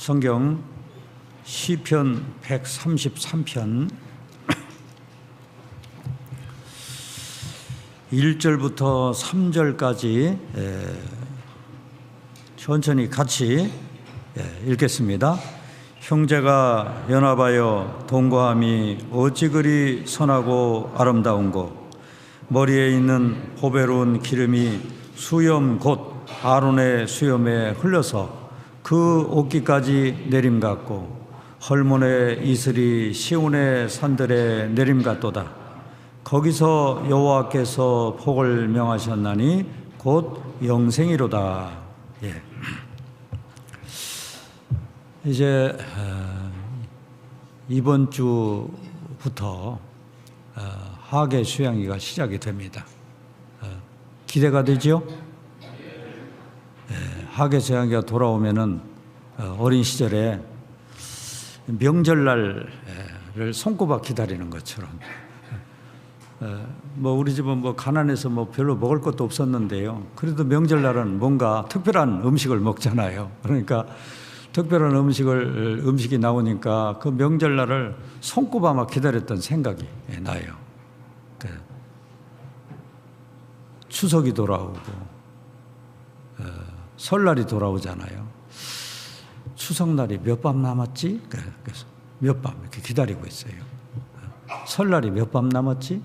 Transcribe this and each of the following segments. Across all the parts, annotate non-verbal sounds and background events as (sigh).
성경 시편 133편 1절부터 3절까지 천천히 같이 예, 읽겠습니다. 형제가 연합하여 동거함이 어찌 그리 선하고 아름다운고 머리에 있는 보배로운 기름이 수염 곧 아론의 수염에 흘러서 그 옷기까지 내림 같고 헐몬의 이슬이 시온의 산들에 내림 같도다. 거기서 여호와께서 복을 명하셨나니 곧 영생이로다. 예. 이제 어, 이번 주부터 어, 하계 수양이가 시작이 됩니다. 어, 기대가? 예, 하계 수양이가 돌아오면은 어린 시절에 명절날을 손꼽아 기다리는 것처럼 뭐 우리 집은 뭐 가난해서 뭐 별로 먹을 것도 없었는데요. 그래도 명절날은 뭔가 특별한 음식을 먹잖아요. 그러니까 특별한 음식을 음식이 나오니까 그 명절날을 손꼽아 막 기다렸던 생각이 나요. 그 추석이 돌아오고 어, 설날이 돌아오잖아요. 추석날이 몇 밤 남았지? 그래서 몇 밤 이렇게 기다리고 있어요. 설날이 몇 밤 남았지?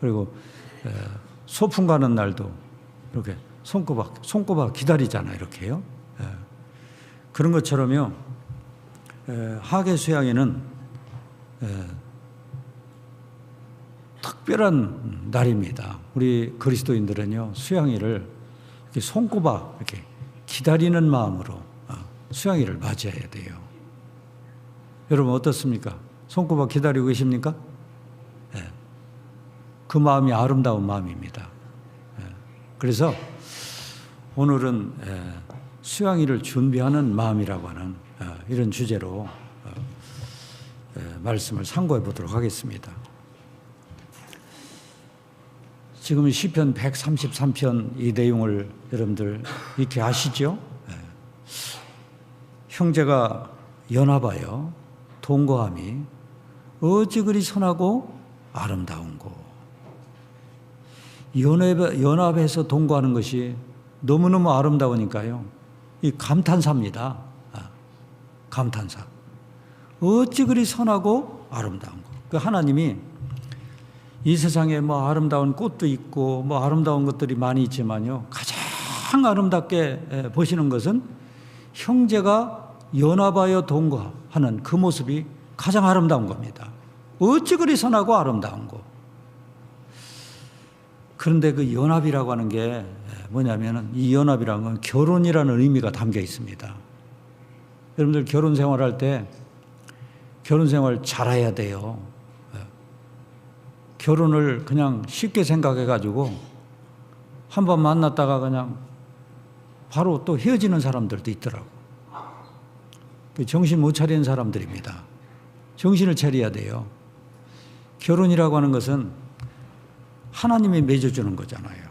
그리고 소풍 가는 날도 이렇게 손꼽아 손꼽아 기다리잖아 이렇게요. 그런 것처럼요. 하계 수양에는 특별한 날입니다. 우리 그리스도인들은요 수양일을 손꼽아 이렇게 기다리는 마음으로 어, 수양일을 맞이해야 돼요. 여러분 어떻습니까? 손꼽아 기다리고 계십니까? 그 마음이 아름다운 마음입니다. 그래서 오늘은 수양일을 준비하는 마음이라고 하는 어, 이런 주제로 어, 말씀을 상고해 보도록 하겠습니다. 지금 시편 133편 이 내용을 여러분들 이렇게 아시죠? 형제가 연합하여 동거함이 어찌 그리 선하고 아름다운고 연합, 연합해서 동거하는 것이 너무너무 아름다우니까요. 이 감탄사입니다. 아, 감탄사. 어찌 그리 선하고 아름다운 거. 그 하나님이 이 세상에 뭐 아름다운 꽃도 있고 뭐 아름다운 것들이 많이 있지만요. 가장 아름답게 보시는 것은 형제가 연합하여 동거하는 그 모습이 가장 아름다운 겁니다. 어찌 그리 선하고 아름다운 거. 그런데 그 연합이라고 하는 게 뭐냐면은 이 연합이라는 건 결혼이라는 의미가 담겨 있습니다. 여러분들 결혼 생활할 때 결혼 생활 잘해야 돼요. 예. 결혼을 그냥 쉽게 생각해 가지고 한 번 만났다가 그냥 바로 또 헤어지는 사람들도 있더라고. 그 정신 못 차리는 사람들입니다. 정신을 차려야 돼요. 결혼이라고 하는 것은 하나님이 맺어주는 거잖아요.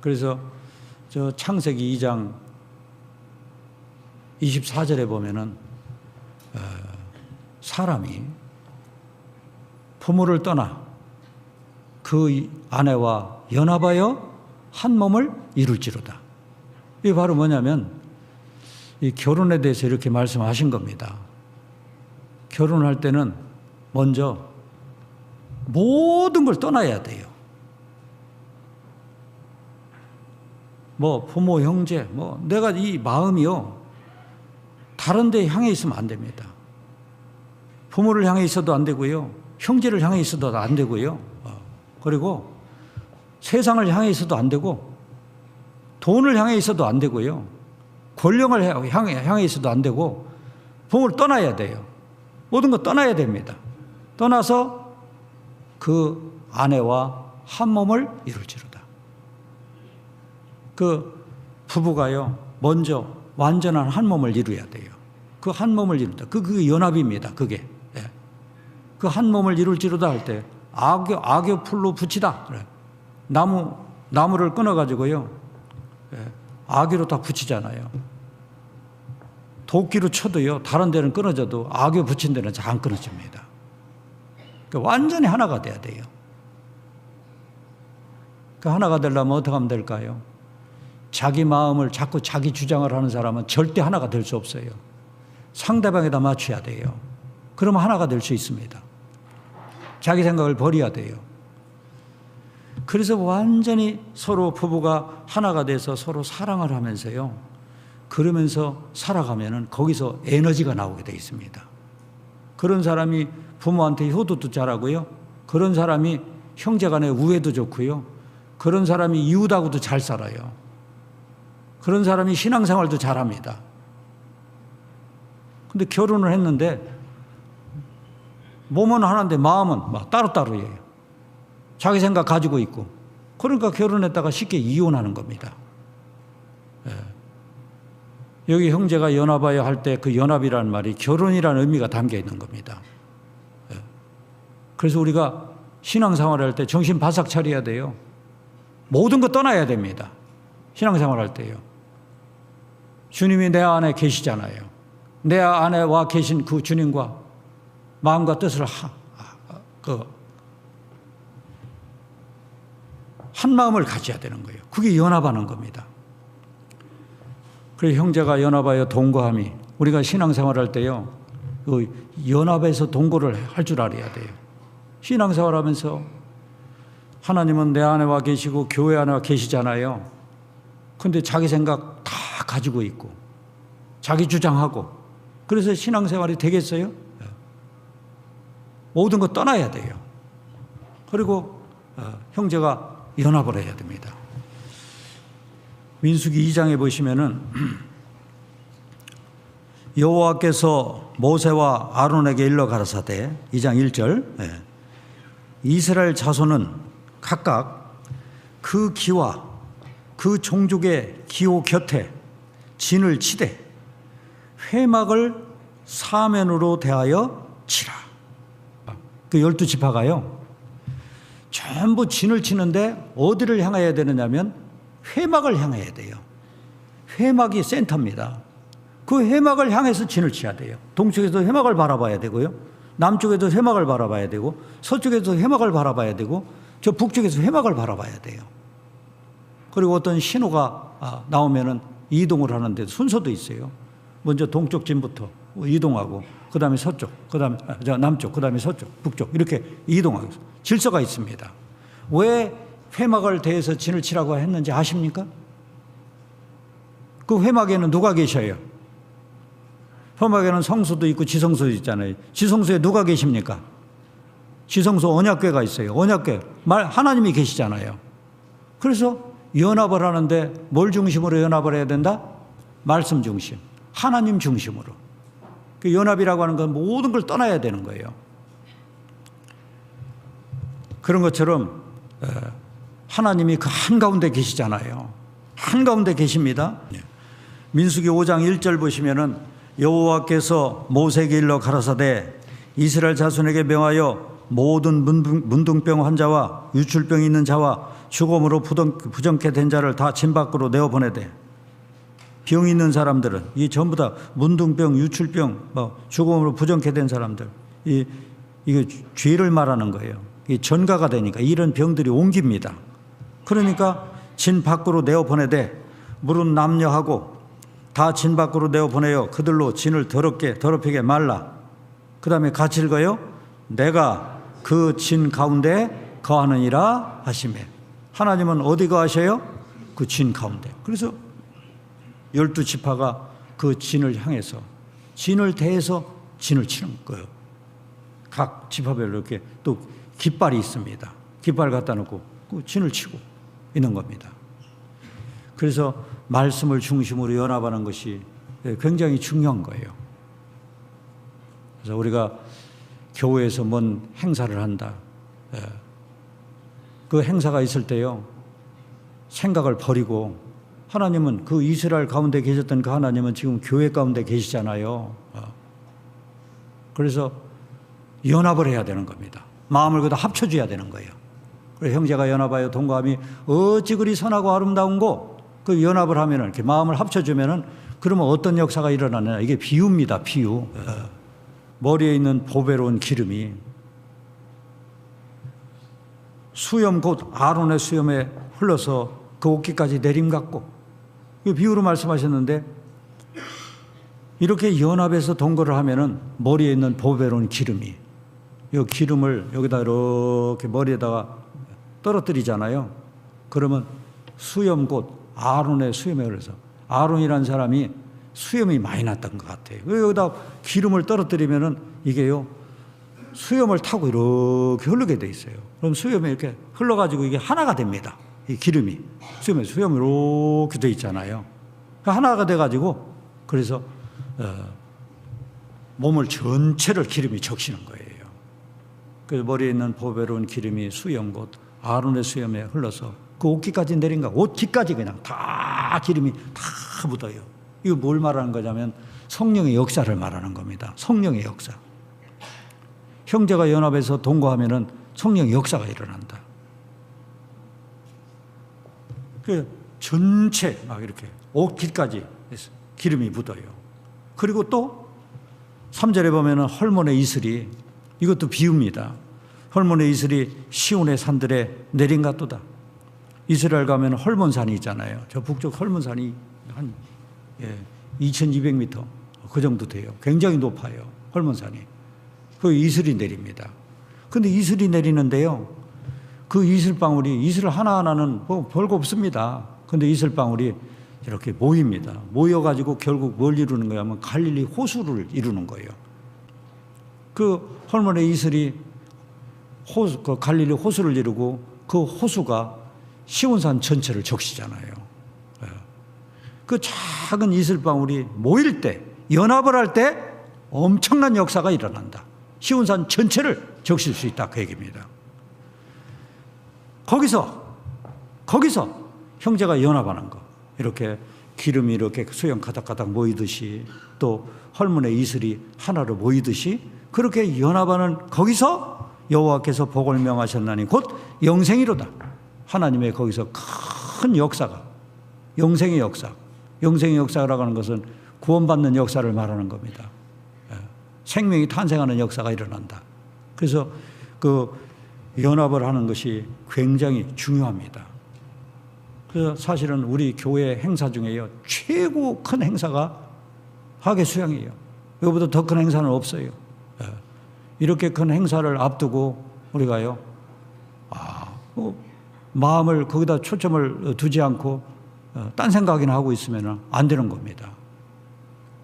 그래서 저 창세기 2장 24절에 보면은 어, 사람이 부모를 떠나 그 아내와 연합하여 한 몸을 이룰지로다. 이게 바로 뭐냐면 이 결혼에 대해서 이렇게 말씀하신 겁니다. 결혼할 때는 먼저 모든 걸 떠나야 돼요. 뭐 부모, 형제, 뭐 내가 이 마음이요 다른 데 향해 있으면 안 됩니다. 부모를 향해 있어도 안 되고요. 형제를 향해 있어도 안 되고요. 어, 그리고 세상을 향해 있어도 안 되고 돈을 향해 있어도 안 되고요. 권력을 향해, 향해 있어도 안 되고 부모를 떠나야 돼요. 모든 거 떠나야 됩니다. 떠나서 그 아내와 한 몸을 이룰지로 그 부부가요, 먼저 완전한 한 몸을 이루어야 돼요. 그 한 몸을 이룬다. 그, 그 연합입니다. 그게. 예. 그한 몸을 이룰지로다 할 때, 악교, 악교 풀로 붙이다. 그래. 나무, 나무를 끊어가지고요, 예. 악교로 다 붙이잖아요. 도끼로 쳐도요, 다른 데는 끊어져도 악에 붙인 데는 잘 안 끊어집니다. 그러니까 완전히 하나가 돼야 돼요. 그 하나가 되려면 어떻게 하면 될까요? 자기 마음을 자꾸 자기 주장을 하는 사람은 절대 하나가 될 수 없어요. 상대방에다 맞춰야 돼요. 그러면 하나가 될 수 있습니다. 자기 생각을 버려야 돼요. 그래서 완전히 서로 부부가 하나가 돼서 서로 사랑을 하면서요. 그러면서 살아가면은 거기서 에너지가 나오게 돼 있습니다. 그런 사람이 부모한테 효도도 잘하고요. 그런 사람이 형제 간의 우애도 좋고요. 그런 사람이 이웃하고도 잘 살아요. 그런 사람이 신앙생활도 잘합니다. 근데 결혼을 했는데 몸은 하나인데 마음은 막 따로따로예요. 자기 생각 가지고 있고. 그러니까 결혼했다가 쉽게 이혼하는 겁니다. 예. 여기 형제가 연합하여 할 때 그 연합이라는 말이 결혼이라는 의미가 담겨 있는 겁니다. 예. 그래서 우리가 신앙생활 할때 정신 바싹 차려야 돼요. 모든 거 떠나야 됩니다. 신앙생활 할 때요. 주님이 내 안에 계시잖아요. 내 안에 와 계신 그 주님과 마음과 뜻을 하, 그, 한 마음을 가져야 되는 거예요. 그게 연합하는 겁니다. 그래서 형제가 연합하여 동거함이 우리가 신앙생활 할 때요. 그 연합해서 동거를 할 줄 알아야 돼요. 신앙생활 하면서 하나님은 내 안에 와 계시고 교회 안에 와 계시잖아요. 근데 자기 생각 다 가지고 있고 자기 주장하고 그래서 신앙생활이 되겠어요? 모든 거 떠나야 돼요. 그리고 어, 형제가 연합을 해야 됩니다. 민수기 2장에 보시면은 (clears throat) 여호와께서 모세와 아론에게 일러 가라사대 2장 1절 예. 이스라엘 자손은 각각 그 기와 그 종족의 기호 곁에 진을 치되 회막을 사면으로 대하여 치라. 그 열두 지파가요. 전부 진을 치는데 어디를 향해야 되느냐면 회막을 향해야 돼요. 회막이 센터입니다. 그 회막을 향해서 진을 치야 돼요. 동쪽에서 회막을 바라봐야 되고요. 남쪽에도 회막을 바라봐야 되고 서쪽에서 회막을 바라봐야 되고 저 북쪽에서 회막을 바라봐야 돼요. 그리고 어떤 신호가 아, 나오면은 이동을 하는데 순서도 있어요. 먼저 동쪽 진부터 이동하고 그 다음에 서쪽, 그 다음에 아, 남쪽, 그 다음에 서쪽, 북쪽 이렇게 이동하고 질서가 있습니다. 왜 회막을 대해서 진을 치라고 했는지 아십니까? 그 회막에는 누가 계셔요? 회막에는 성수도 있고 지성소도 있잖아요. 지성소에 누가 계십니까? 지성소 언약궤가 있어요. 언약궤 말 하나님이 계시잖아요. 그래서 연합을 하는데 뭘 중심으로 연합을 해야 된다? 말씀 중심, 하나님 중심으로. 그 연합이라고 하는 건 모든 걸 떠나야 되는 거예요. 그런 것처럼 하나님이 그 한가운데 계시잖아요. 한가운데 계십니다. 민수기 5장 1절 보시면은 여호와께서 모세에게 일러 가라사대 이스라엘 자손에게 명하여 모든 문둥병 환자와 유출병 있는 자와 죽음으로 부정케 된 자를 다 진 밖으로 내어 보내되 병 있는 사람들은 이 전부 다 문둥병, 유출병, 뭐 죽음으로 부정케 된 사람들 이 이게 죄를 말하는 거예요. 이 전가가 되니까 이런 병들이 옮깁니다. 그러니까 진 밖으로 내어 보내되 물은 남녀하고 다 진 밖으로 내어 보내요. 그들로 진을 더럽게 더럽히게 말라. 그다음에 같이 읽어요. 내가 그 진 가운데 거하느니라 하심에 하나님은 어디 거하셔요? 그 진 가운데. 그래서 열두 지파가 그 진을 향해서 진을 대해서 진을 치는 거예요. 각 지파별로 이렇게 또 깃발이 있습니다. 깃발 갖다 놓고 그 진을 치고 있는 겁니다. 그래서 말씀을 중심으로 연합하는 것이 굉장히 중요한 거예요. 그래서 우리가 교회에서 뭔 행사를 한다. 예. 그 행사가 있을 때요. 생각을 버리고 하나님은 그 이스라엘 가운데 계셨던 그 하나님은 지금 교회 가운데 계시잖아요. 어. 그래서 연합을 해야 되는 겁니다. 마음을 그다 합쳐줘야 되는 거예요. 그래 형제가 연합하여 동감이 어찌 그리 선하고 아름다운고 그 연합을 하면은 이렇게 마음을 합쳐주면은 그 그러면 어떤 역사가 일어나느냐? 이게 비유입니다. 비유. 어. 머리에 있는 보배로운 기름이 수염 곧 아론의 수염에 흘러서 그 옷깃까지 내림 같고 이 비유로 말씀하셨는데 이렇게 연합해서 동거를 하면은 머리에 있는 보배로운 기름이 이 기름을 여기다 이렇게 머리에다가 떨어뜨리잖아요. 그러면 수염 곧 아론의 수염에 흘러서 아론이라는 사람이 수염이 많이 났던 것 같아요. 여기다 기름을 떨어뜨리면은 이게요 수염을 타고 이렇게 흐르게 돼 있어요. 그럼 수염이 이렇게 흘러가지고 이게 하나가 됩니다. 이 기름이 수염에 수염이 이렇게 돼 있잖아요. 하나가 돼가지고 그래서 어, 몸을 전체를 기름이 적시는 거예요. 그 머리에 있는 보배로운 기름이 수염 곧 아론의 수염에 흘러서 그 옷깃까지 내린가 옷깃까지 그냥 다 기름이 다 묻어요. 이거 뭘 말하는 거냐면 성령의 역사를 말하는 겁니다. 성령의 역사. 형제가 연합해서 동거하면은 성령의 역사가 일어난다. 그 전체 막 이렇게 옷깃까지 기름이 묻어요. 그리고 또 3절에 보면은 헐몬의 이슬이 이것도 비유입니다. 헐몬의 이슬이 시온의 산들에 내린 같도다. 이스라엘 가면 헐몬산이 있잖아요. 저 북쪽 헐몬산이 한 예, 2,200m 그 정도 돼요. 굉장히 높아요. 헐몬산이. 그 이슬이 내립니다. 근데 이슬이 내리는데요. 그 이슬방울이 이슬 하나하나는 뭐 별거 없습니다. 근데 이슬방울이 이렇게 모입니다. 모여가지고 결국 뭘 이루는 거야 하면 갈릴리 호수를 이루는 거예요. 그 헐몬의 이슬이 호수, 그 갈릴리 호수를 이루고 그 호수가 시온산 전체를 적시잖아요. 예. 그 작은 이슬방울이 모일 때, 연합을 할 때 엄청난 역사가 일어난다. 시온산 전체를 적실 수 있다. 그 얘기입니다. 거기서, 거기서 형제가 연합하는 거. 이렇게 기름이 이렇게 수영 가닥가닥 모이듯이 또 헐문의 이슬이 하나로 모이듯이 그렇게 연합하는 거기서 여호와께서 복을 명하셨나니 곧 영생이로다. 하나님의 거기서 큰 역사가 영생의 역사, 영생의 역사라고 하는 것은 구원받는 역사를 말하는 겁니다. 예. 생명이 탄생하는 역사가 일어난다. 그래서 그 연합을 하는 것이 굉장히 중요합니다. 그래서 사실은 우리 교회 행사 중에요. 최고 큰 행사가 하계 수양이에요. 이거보다 더 큰 행사는 없어요. 예. 이렇게 큰 행사를 앞두고 우리가요, 아, 뭐 마음을 거기다 초점을 두지 않고 어, 딴 생각이나 하고 있으면 안 되는 겁니다.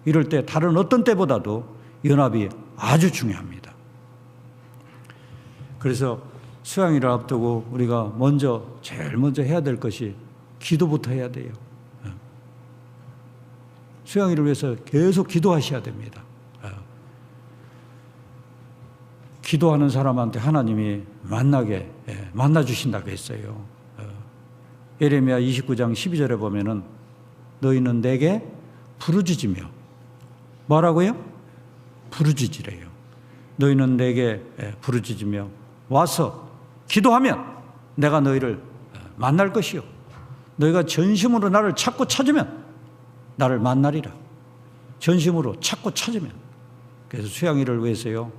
이럴 때 다른 어떤 때보다도 연합이 아주 중요합니다. 그래서 수양일을 앞두고 우리가 먼저 제일 먼저 해야 될 것이 기도부터 해야 돼요. 예. 수양일을 위해서 계속 기도하셔야 됩니다. 예. 기도하는 사람한테 하나님이 만나게 예, 만나 주신다고 했어요. 예레미야 29장 12절에 보면은 너희는 내게 부르짖으며 뭐라고요? 부르짖으래요. 너희는 내게 부르짖으며 와서 기도하면 내가 너희를 만날 것이요. 너희가 전심으로 나를 찾고 찾으면 나를 만나리라. 전심으로 찾고 찾으면. 그래서 수양이를 위해서요.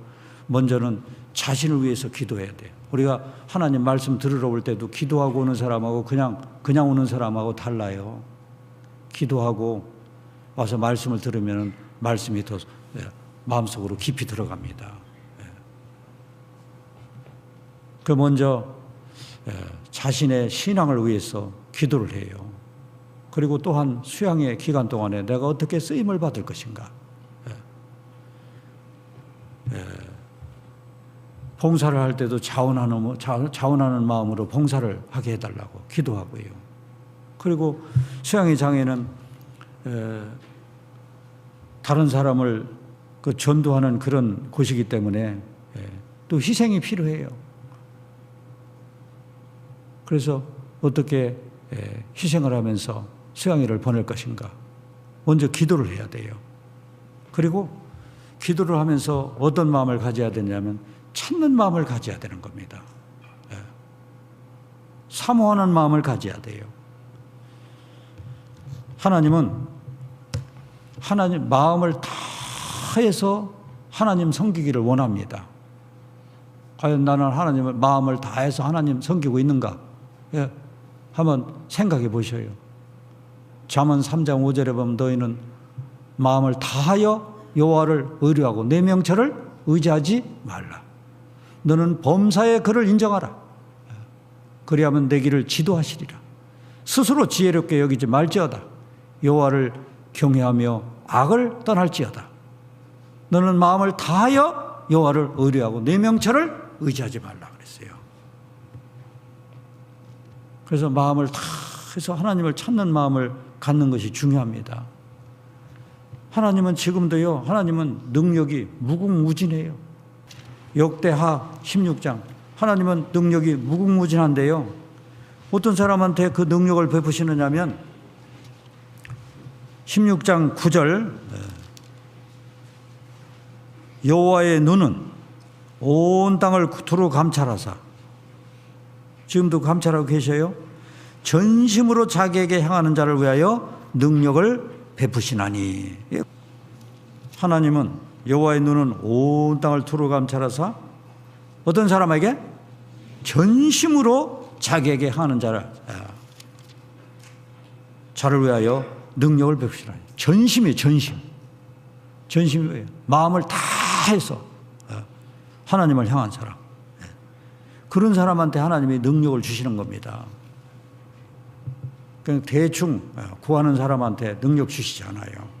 먼저는 자신을 위해서 기도해야 돼요. 우리가 하나님 말씀 들으러 올 때도 기도하고 오는 사람하고 그냥 그냥 오는 사람하고 달라요. 기도하고 와서 말씀을 들으면 말씀이 더 예, 마음속으로 깊이 들어갑니다. 예. 그 먼저 예, 자신의 신앙을 위해서 기도를 해요. 그리고 또한 수양의 기간 동안에 내가 어떻게 쓰임을 받을 것인가. 봉사를 할 때도 자원하는, 자원하는 마음으로 봉사를 하게 해달라고 기도하고요. 그리고 수양의 장애는 다른 사람을 그 전도하는 그런 곳이기 때문에 또 희생이 필요해요. 그래서 어떻게 희생을 하면서 수양이를 보낼 것인가? 먼저 기도를 해야 돼요. 그리고 기도를 하면서 어떤 마음을 가져야 되냐면 찾는 마음을 가져야 되는 겁니다. 예. 사모하는 마음을 가져야 돼요. 하나님은 하나님 마음을 다해서 하나님 섬기기를 원합니다. 과연 나는 하나님을 마음을 다해서 하나님 섬기고 있는가? 예, 한번 생각해 보셔요. 잠언 3장 5절에 보면 너희는 마음을 다하여 여호와를 의뢰하고 내 명철을 의지하지 말라. 너는 범사의 그를 인정하라. 그리하면 내 길을 지도하시리라. 스스로 지혜롭게 여기지 말지어다. 여호와를 경외하며 악을 떠날지어다. 너는 마음을 다하여 여호와를 의뢰하고 내 명철을 의지하지 말라 그랬어요. 그래서 마음을 다 해서 하나님을 찾는 마음을 갖는 것이 중요합니다. 하나님은 지금도요. 하나님은 능력이 무궁무진해요. 역대하 16장 하나님은 능력이 무궁무진한데요. 어떤 사람한테 그 능력을 베푸시느냐면 16장 9절 여호와의 눈은 온 땅을 두루 감찰하사 지금도 감찰하고 계셔요. 전심으로 자기에게 향하는 자를 위하여 능력을 베푸시나니 예. 하나님은 여호와의 눈은 온 땅을 두루 감찰하사 어떤 사람에게 전심으로 자기에게 하는 자를 아, 자를 위하여 능력을 베푸시라니 전심이 전심 전심이? 마음을 다 해서 아, 하나님을 향한 사람 예. 그런 사람한테 하나님이 능력을 주시는 겁니다. 그냥 대충 구하는 사람한테 능력 주시지 않아요.